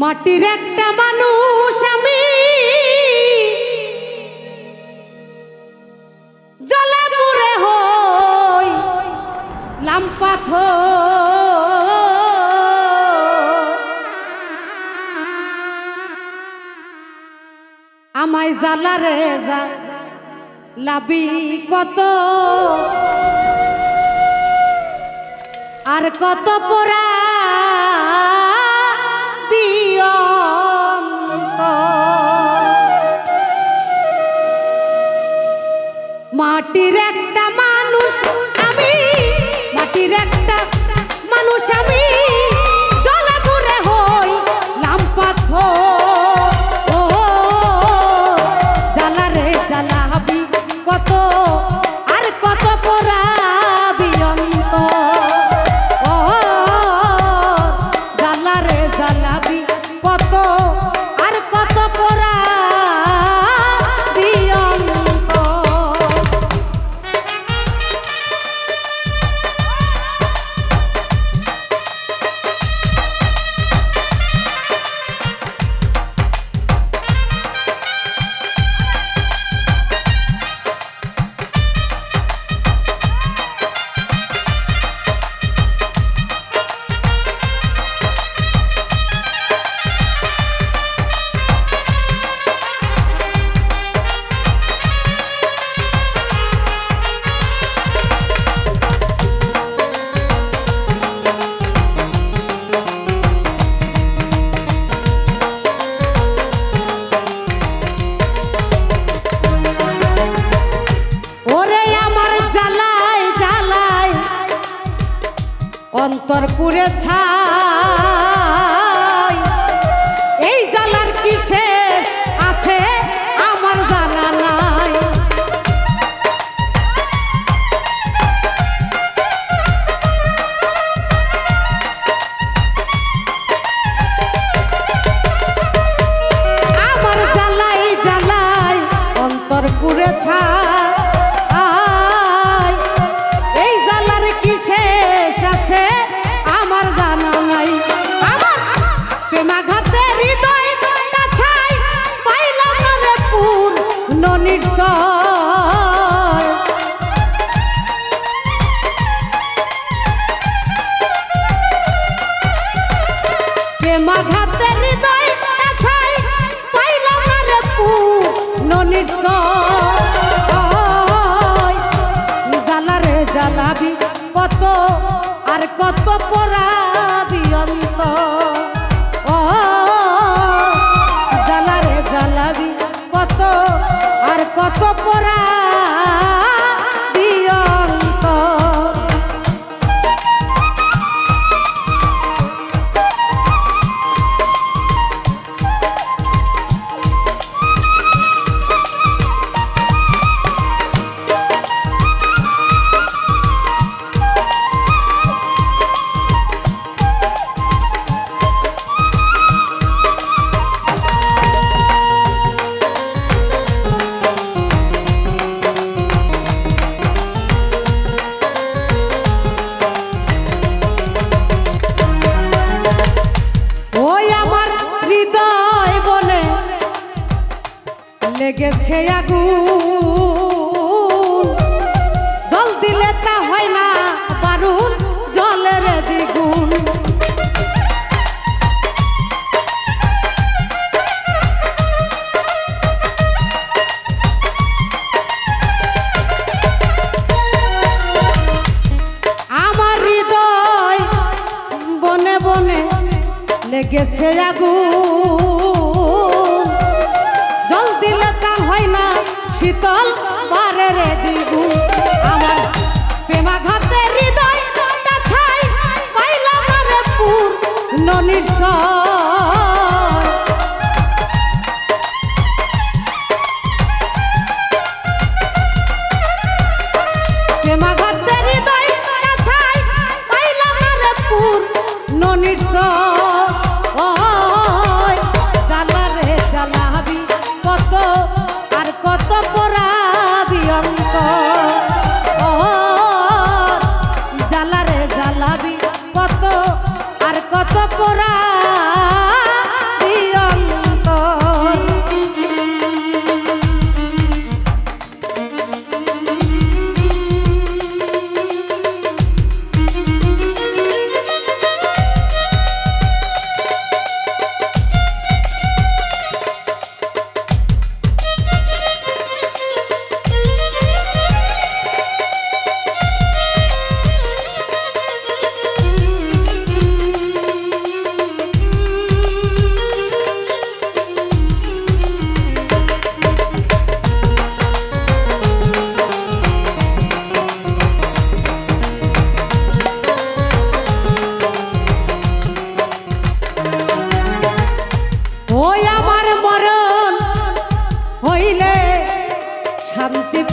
মাটির একটা মানুষ আমি। জলাপুরে হই লাম্পাথ আমায় জ্বালারে যা লাবি কত। আর কত পোড়া অন্তর পুরে ছাই। জ্বালাবি কত আর কত পরাবি অন্ত। ও জ্বালা রে জ্বালাবি কত আর কত পরাবি লেগেছে আগুন। জল দিলে তা হয় না, বারুন জলের দ্বিগুণ। আমার হৃদয় বনে বনে আগুন। তা হয় না। শীতল বারে রে দ্বিগুণ আমার প্রেমাঘাতে হৃদয় পাইলাম রে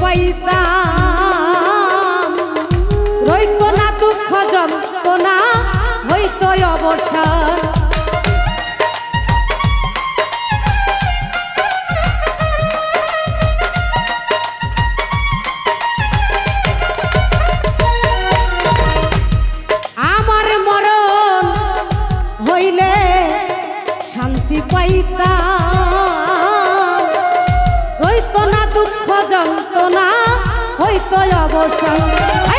পাইতাম। রইত না দুঃখ যন্ত্রণা হইত অবসান হইত